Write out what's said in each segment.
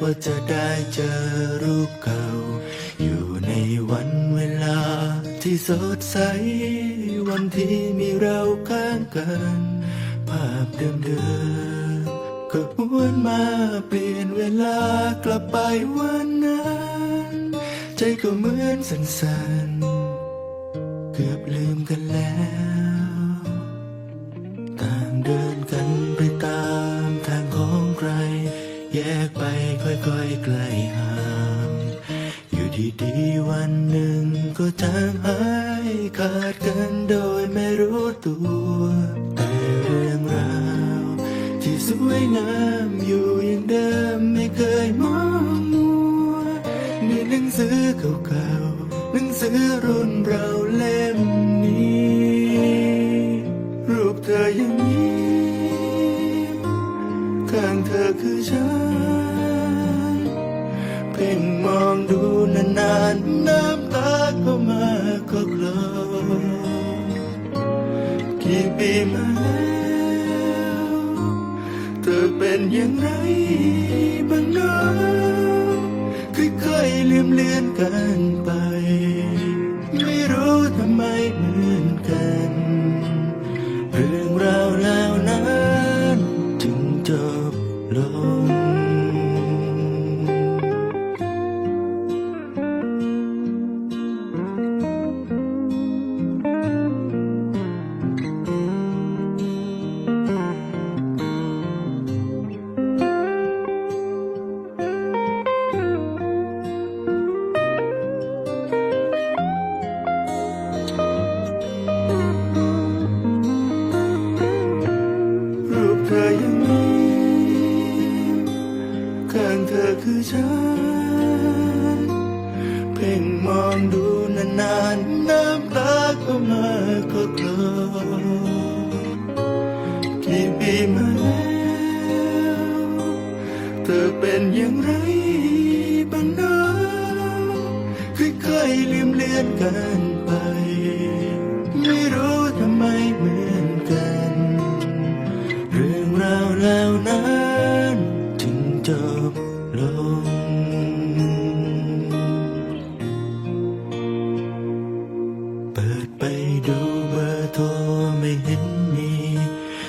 ว่าจะได้เจอรูปเก่า อยู่ในวันเวลาที่สดใส วันที่มีเราข้างกัน ภาพเดิมๆก็หวนมาเปลี่ยนเวลากลับไปวันนั้น ใจก็เหมือนสั่นๆ เกือบลืมกันแล้ว ต่างเดิน ค่อยๆไกลห่างอยู่ดีๆวันหนึ่งก็จางหายขาดกันโดยไม่รู้ตัวแต่เรื่องราวที่สวยงามอยู่อย่างเดิมไม่เคยมองมัวในหนังสือเก่าๆหนังสือรุ่นเราเล่มนี้ รูปเธอยังยิ้ข้างเธอคือฉัน พ่งมองดูนานๆน้ำตาก็มาก็กลอกี่ปีมาแล้วเธอเป็นอย่างไรบ้างเนาะค่อยๆลืมเลือนกันไป ข้างเธอคือฉัน เพ่งมองดูนานๆน้ำตาก็มาก็กลอกี่ปีมาแล้ว เธอเป็นอย่างไรบ้างเนะค่อยๆลืมเลือนกันไป ไม่รู้ทำไมเหมือน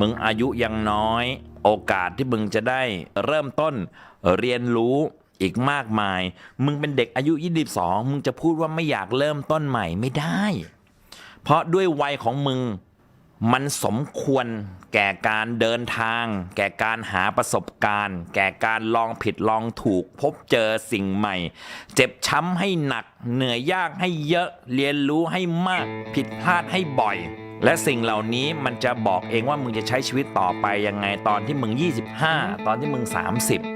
มึงอายุยังน้อย โอกาสที่มึงจะได้เริ่มต้นเรียนรู้อีกมากมาย มึงเป็นเด็กอายุ 22 มึงจะพูดว่าไม่อยากเริ่มต้นใหม่ไม่ได้ เพราะด้วยวัยของมึง มันสมควรแก่การเดินทาง แก่การหาประสบการณ์ แก่การลองผิดลองถูกพบเจอสิ่งใหม่ เจ็บช้ำให้หนัก เหนื่อยยากให้เยอะเรียนรู้ให้มาก ผิดพลาดให้บ่อย และสิ่งเหล่านี้มันจะบอกเองว่ามึงจะใช้ชีวิตต่อไปยังไงตอนที่มึง 25 ตอนที่มึง 30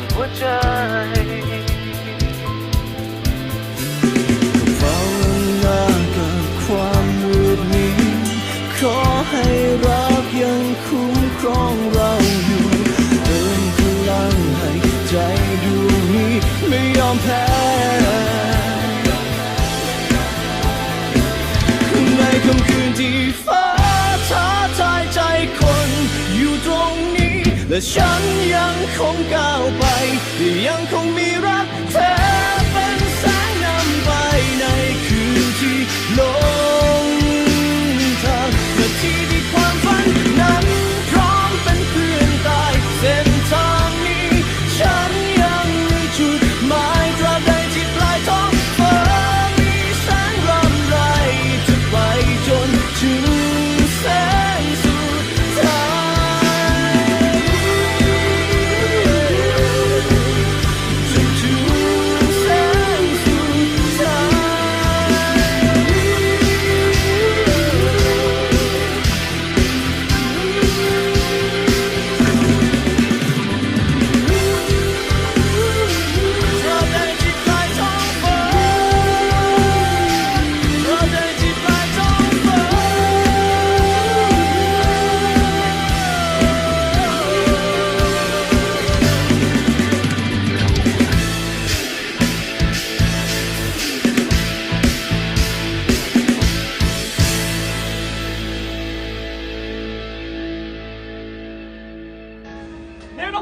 อนหัวใจเาหน้ากับความมืดมิดขอให้รักยังคุ้มครองเราอยู่เติมพลังให้ใจดวงนี้ไม่ยอมแพ้ ฉันยังคงก้าวไป ยังคงมีรัก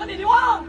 你的话。